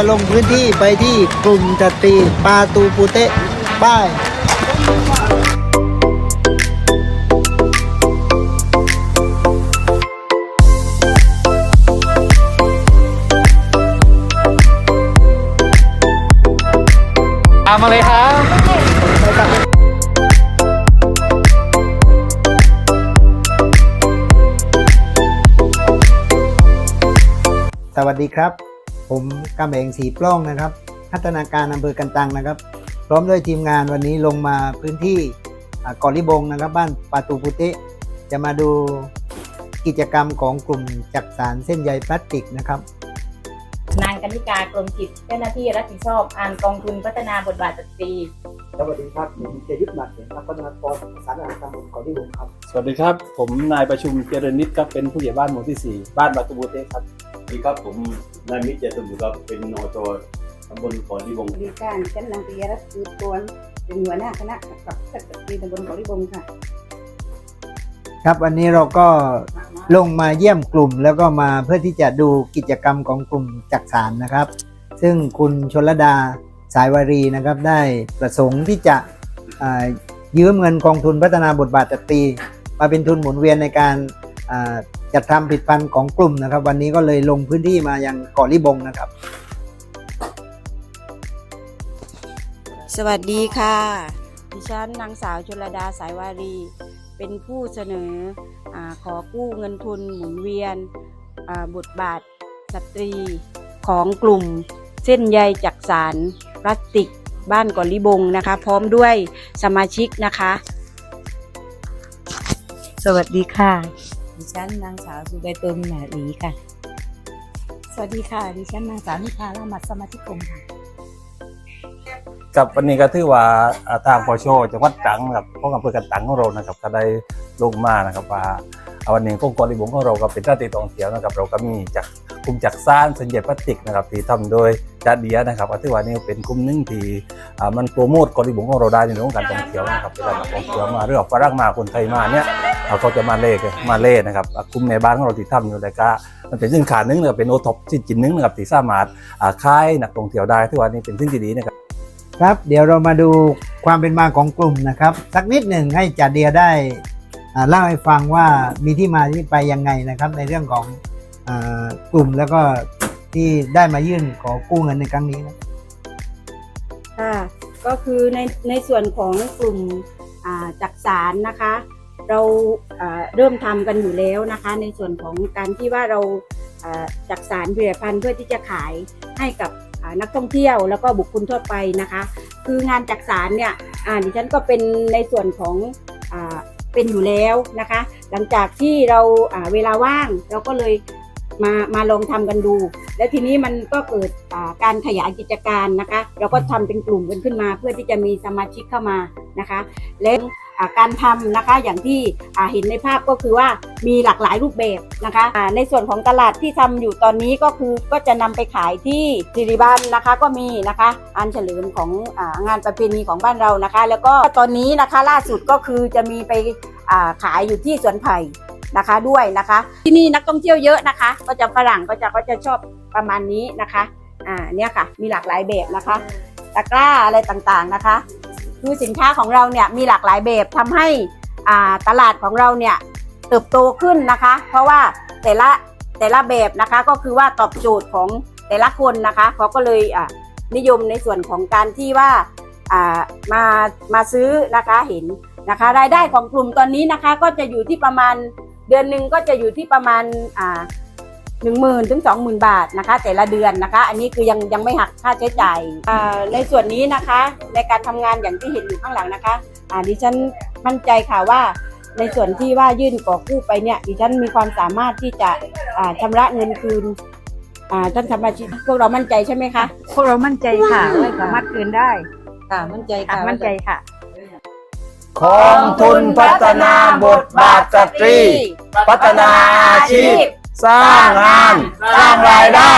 จะลงพื้นที่ไปที่กลุ่มสตรีปาตูปูเตะป้ายตามมาเลยครับสวัสดีครับ ผมกำเองสีปล้องนะครับพัฒนาการอำเภอกันตังนะครับ พร้อมด้วยทีมงานวันนี้ลงมาพื้นที่อ่าเกาะลิบงนะครับ บ้านปาตูปุเตะจะมาดูกิจกรรมของกลุ่มจักสารเส้นใยพลาสติกนะครับนางกนิกากรมกิจเจ้าหน้าที่รับผิดชอบอ่านกองทุนพัฒนาบทบาทสตรีสวัสดีครับผมเจยุทธหนักเนักพัฒนากรประสานงานตำบลเกาะลิบงครับ สวัสดีครับ ผมนายประชุมเจริญนิตครับเป็นผู้ใหญ่บ้านหมู่ที่ 4 บ้านบาตูบูเต้ครับสวัส ดีครับผมนายมิตรเจตุมุครับเป็นนอจตำบลเกอนที่วงศ์บริการฉันนางปิยรัตน์คือตวเป็นหัวหน้าคณะกับสตรีตำบลเกาหลีบงค่ะ ครับวันนี้เราก็ลงมาเยี่ยมกลุ่มแล้วก็มาเพื่อที่จะดูกิจกรรมของกลุ่มจักสารนะครับ ซึ่งคุณชนลดาสายวารีนะครับ ได้ประสงค์ที่จะยืมเงินกองทุนพัฒนาบทบาทสตรีมาเป็นทุนหมุนเวียนในการ จัดทำผลิดพันธ์ของกลุ่มนะครับ วันนี้ก็เลยลงพื้นที่มายังเกาะลิบงนะครับ สวัสดีค่ะ ดิฉันนางสาวชลดาสายวารี เป็นผู้เสนออาขอกู้เงินทุนหมุนเวียนอ่าบทบาทสตรีของกลุ่ม เส้นใยจักสารพลาสติกบ้านกอลิบงนะคะ พร้อมด้วยสมาชิกนะคะ สวัสดีค่ะ ดิฉันนางสาวสุใบตุลหนาหลีค่ะ สวัสดีค่ะ ดิฉันนางสาวนิพาละมัดสมาชิกกลุ่มค่ะกับวันนี้ก็ถือว่าอ่าทางปชจังหวัดตรังนะครับพวกอำเภอกันตังของเรานะครับ ก็ได้ลงมานะครับว่าวันนี้กองกอลิบงของเราก็เป็นท่าตีตองเที่ยวนะครับ เราก็มีจากกลุ่มจักสานสัญญาพลาสติกนะครับที่ทำโดยจาเดียนะครับก็ถือว่านี่เป็นกลุ่มหนึ่งที่มันโปรโมทกอลิบงของเราได้ในเรื่องของการท่องเที่ยวนะครับเวลานักท่องเที่ยวมาเรื่องฝรั่งมาคนไทยมาเนี่ย เราก็จะมาเล่กันมาเล่นะครับอะกลุ่มในบ้านของเราที่ทำอยู่แล้วก็มันเป็นสินค้าหนึงนะครับเป็นโอท็อปสินจินหนึงนะครับที่สามารถอ่าขายนักท่องเที่ยวได้ถือว่านี่เป็นสิ่งที่ดีนะครับครับ เดี๋ยวเรามาดูความเป็นมาของกลุ่มนะครับ สักนิดหนึ่งให้จ่าเดียได้อ่าเล่าให้ฟังว่ามีที่มาที่ไปยังไงนะครับ ในเรื่องของอากลุ่มแล้วก็ที่ได้มายื่นขอกู้เงินในครั้งนี้นะค่ะก็คือในในส่วนของกลุ่มอ่าจักสารนะคะ เราเริ่มทำกันอยู่แล้วนะคะ ในส่วนของการที่ว่าเราจักสารผลิตภัณฑ์เพื่อที่จะขายให้กับนักท่องเที่ยวแล้วก็บุคคลทั่วไปนะคะ คืองานจักสารเนี่ยดิฉันก็เป็นในส่วนของอเป็นอยู่แล้วนะคะ หลังจากที่เราเวลาว่างเราก็เลยมามาลองทำกันดู แล้วทีนี้มันก็เกิดการขยายกิจการนะคะ เราก็ทำเป็นกลุ่มกันขึ้นมา เพื่อที่จะมีสมาชิกเข้ามานะคะ และอ่า การทำนะคะอย่างที่เห็นในภาพก็คือว่ามีหลากหลายรูปแบบนะคะในส่วนของตลาดที่ทำอยู่ตอนนี้ก็คือก็จะนำไปขายที่สิริบันนะคะก็มีนะคะอันเฉลิมของอางานประเพณีของบ้านเรานะคะ แล้วก็ตอนนี้นะคะล่าสุดก็คือจะมีไปขายอยู่ที่สวนไผ่นะคะด้วยนะคะ ที่นี่นักท่องเที่ยวเยอะนะคะ ก็จะฝรั่งก็จะก็จะชอบประมาณนี้นะคะอ่าเนี่ยค่ะมีหลากหลายแบบนะคะตะกร้าอะไรต่างๆนะคะ คือสินค้าของเราเนี่ยมีหลากหลายแบบทำให้อาตลาดของเราเนี่ยเติบโตขึ้นนะคะ เพราะว่าแต่ละแต่ละแบบนะคะก็คือว่าตอบโจทย์ของแต่ละคนนะคะเขาก็เลยนิยมในส่วนของการที่ว่าอ่ามามาซื้อนะคะเห็นนะคะ รายได้ของกลุ่มตอนนี้นะคะก็จะอยู่ที่ประมาณเดือนหนึ่งก็จะอยู่ที่ประมาณอ่า หนึ่งหมื่นถึงสองหมื่นบาทนะคะ แต่ละเดือนนะคะ อันนี้คือยังยังไม่หักค่าใช้จ่ายอ่าในส่วนนี้นะคะในการทำงานอย่างที่เห็นอยู่ข้างหลังนะคะอ่าดิฉันมั่นใจค่ะว่าในส่วนที่ว่ายื่นก่อกู้ไปเนี่ยดิฉันมีความสามารถที่จะอ่าชำระเงินคืนอ่าท่านสมาชิกพวกเรามั่นใจใช่ไหมคะพวกเรามั่นใจค่ะว่าสามารถคืนได้ค่ะมั่นใจค่ะค่ะมั่นใจค่ะกองทุนพัฒนาบทบาทสตรี พัฒนาอาชีพ สร้างงาน สร้างรายได้